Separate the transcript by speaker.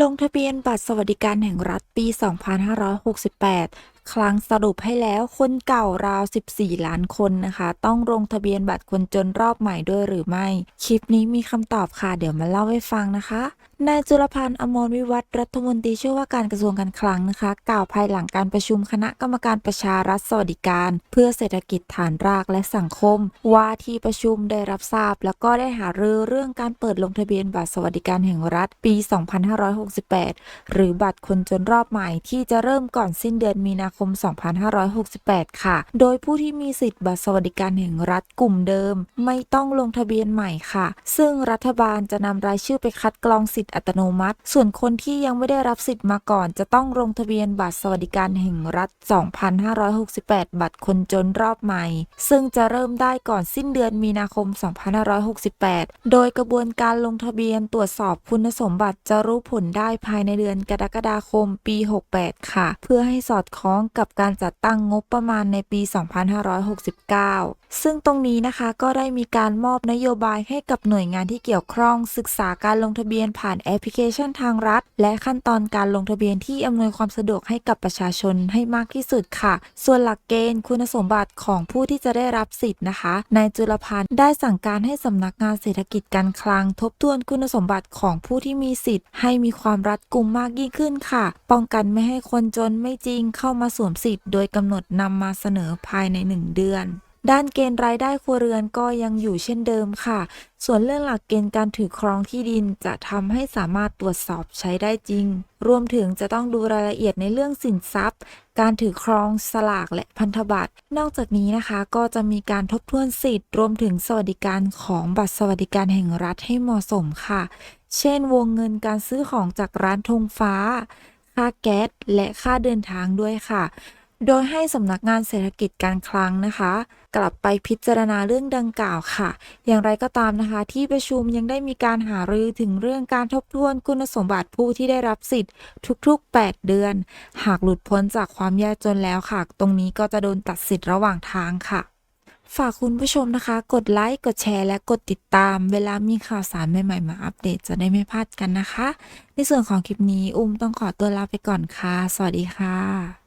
Speaker 1: ลงทะเบียนบัตรสวัสดิการแห่งรัฐปี 2568 ครั้งสรุปให้แล้วคนเก่าราว 14 ล้านคนนะคะ ต้องลงทะเบียนบัตรคนจนรอบใหม่ด้วยหรือไม่ คลิปนี้มีคำตอบค่ะ เดี๋ยวมาเล่าให้ฟังนะคะ นายจุลพันธ์อมรวิวัฒน์รัฐมนตรีช่วยว่าการกระทรวงการคลังนะคะ กล่าวภายหลังการประชุมคณะกรรมการประชารัฐสวัสดิการ เพื่อเศรษฐกิจฐานรากและสังคม ว่าที่ประชุมได้รับทราบ แล้วก็ได้หารือเรื่องการเปิดลงทะเบียนบัตรสวัสดิการแห่งรัฐปี 2568 หรือบัตรคนจนรอบใหม่ที่จะเริ่มก่อนสิ้นเดือนมีนาคม 2568 ค่ะ โดยผู้ที่มีสิทธิ์บัตรสวัสดิการแห่งรัฐกลุ่มเดิม ไม่ต้องลงทะเบียนใหม่ค่ะ ซึ่งรัฐบาลจะนำรายชื่อไปคัดกรองสิทธิอัตโนมัติ ส่วนคนที่ยังไม่ได้รับสิทธิ์มาก่อน จะต้องลงทะเบียนบัตรสวัสดิการแห่งรัฐ 2568 บัตรคนจนรอบใหม่ ซึ่งจะเริ่มได้ก่อนสิ้นเดือนมีนาคม 2568 โดยกระบวนการลงทะเบียนตรวจสอบคุณสมบัติจะรู้ผลได้ภายในเดือนกรกฎาคมปี 68 ค่ะ เพื่อให้สอดคล้องกับการจัดตั้งงบประมาณในปี 2569 ซึ่งตรงนี้นะคะก็ได้มีการมอบนโยบายให้กับหน่วยงานที่เกี่ยวข้องศึกษาการลงทะเบียนผ่านานแอปพลิเคชันทางรัฐ และขั้นตอนการลงทะเบียนที่อำนวยความสะดวกให้กับประชาชนให้มากที่สุดค่ะ ส่วนหลักเกณฑ์คุณสมบัติของผู้ที่จะได้รับสิทธิ์นะคะนายจุลพันธ์ได้สั่งการให้สำนักงานเศรษฐกิจการคลัง ทบทวนคุณสมบัติของผู้ที่มีสิทธิ์ ให้มีความรัดกุมมากยิ่งขึ้นค่ะ ป้องกันไม่ให้คนจนไม่จริงเข้ามาสวมสิทธิ์ โดยกำหนดนำมาเสนอภายใน 1 เดือน ด้านเกณฑ์รายได้ครัวเรือนก็ยังอยู่เช่นเดิมค่ะ ส่วนเรื่องหลักเกณฑ์การถือครองที่ดินจะทำให้สามารถตรวจสอบใช้ได้จริง รวมถึงจะต้องดูรายละเอียดในเรื่องสินทรัพย์ การถือครองสลากและพันธบัตร นอกจากนี้นะคะ ก็จะมีการทบทวนสิทธิ์ รวมถึงสวัสดิการของบัตรสวัสดิการแห่งรัฐให้เหมาะสมค่ะ เช่น วงเงินการซื้อของจากร้านธงฟ้า ค่าแก๊สและค่าเดินทางด้วยค่ะ โดยให้สำนักงานเศรษฐกิจการคลังนะคะ กลับไปพิจารณาเรื่องดังกล่าวค่ะ อย่างไรก็ตามนะคะ ที่ประชุมยังได้มีการหารือถึงเรื่องการทบทวนคุณสมบัติผู้ที่ได้รับสิทธิ์ทุกๆ 8 เดือน หากหลุดพ้นจากความยากจนแล้วค่ะ ตรงนี้ก็จะโดนตัดสิทธิ์ระหว่างทางค่ะ ฝากคุณผู้ชมนะคะ กดไลค์กดแชร์และกดติดตาม เวลามีข่าวสารใหม่ๆมาอัปเดตจะได้ไม่พลาดกันนะคะ ในส่วนของคลิปนี้อุ้มต้องขอตัวลาไปก่อนค่ะ สวัสดีค่ะ